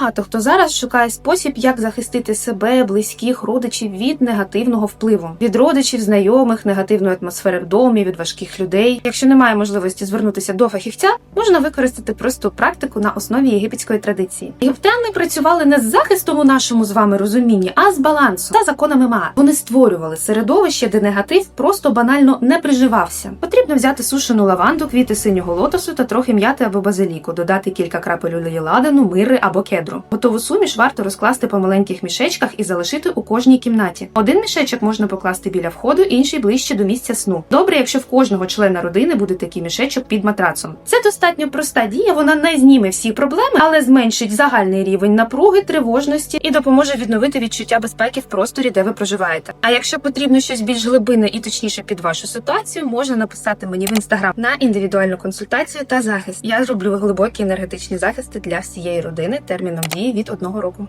Багато хто зараз шукає спосіб, як захистити себе, близьких, родичів від негативного впливу, від родичів, знайомих, негативної атмосфери в домі, від важких людей. Якщо немає можливості звернутися до фахівця, можна використати просту практику на основі єгипетської традиції. Єгиптяни працювали не з захистом у нашому з вами розумінні, а з балансу та законами Маа. Вони створювали середовище, де негатив просто банально не приживався. Потрібно взяти сушену лаванду, квіти синього лотосу та трохи м'яти або базиліку, додати кілька крапель олії ладану, мири або кедру. Готову суміш варто розкласти по маленьких мішечках і залишити у кожній кімнаті. Один мішечок можна покласти біля входу, інший ближче до місця сну. Добре, якщо в кожного члена родини буде такий мішечок під матрацом. Це достатньо проста дія, вона не зніме всі проблеми, але зменшить загальний рівень напруги, тривожності і допоможе відновити відчуття безпеки в просторі, де ви проживаєте. А якщо потрібно щось більш глибинне і точніше під вашу ситуацію, можна написати мені в інстаграм на індивідуальну консультацію та захист. Я зроблю глибокі енергетичні захисти для всієї родини терміном дії від одного року.